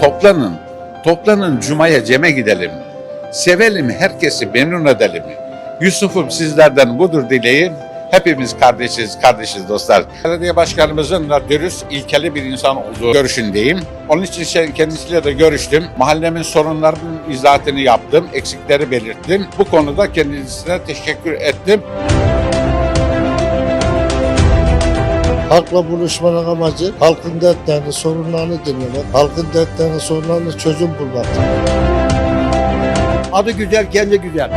Toplanın, toplanın Cuma'ya ceme gidelim. Sevelim herkesi memnun edelim. Yusuf'um sizlerden budur dileğim. Hepimiz kardeşiz, kardeşiz dostlar. Belediye başkanımızın da dürüst, ilkeli bir insan olduğu görüşündeyim. Onun için kendisiyle de görüştüm. Mahallemin sorunlarının izahatını yaptım, eksikleri belirttim. Bu konuda kendisine teşekkür ettim. Halkla buluşmanın amacı halkın dertlerini, sorunlarını dinlemek, halkın dertlerini, sorunlarını çözüm bulmak. Adı güzel, kendi güzel.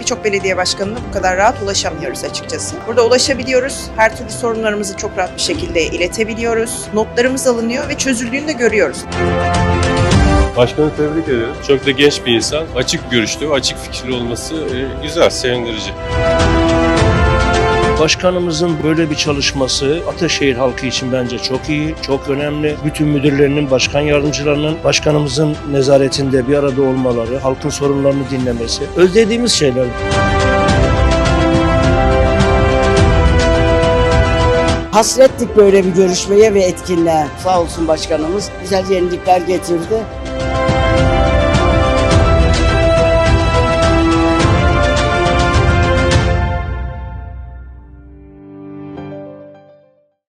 Birçok belediye başkanına bu kadar rahat ulaşamıyoruz açıkçası. Burada ulaşabiliyoruz. Her türlü sorunlarımızı çok rahat bir şekilde iletebiliyoruz. Notlarımız alınıyor ve çözüldüğünü de görüyoruz. Başkanı tebrik ediyorum. Çok da genç bir insan. Açık görüşlü, açık fikirli olması e, güzel, sevindirici. Başkanımızın böyle bir çalışması Ataşehir halkı için bence çok iyi, çok önemli. Bütün müdürlerinin, başkan yardımcılarının başkanımızın nezaretinde bir arada olmaları, halkın sorunlarını dinlemesi özlediğimiz şeyler. Hasrettik böyle bir görüşmeye ve etkinliğe. Sağ olsun başkanımız güzel yenilikler getirdi.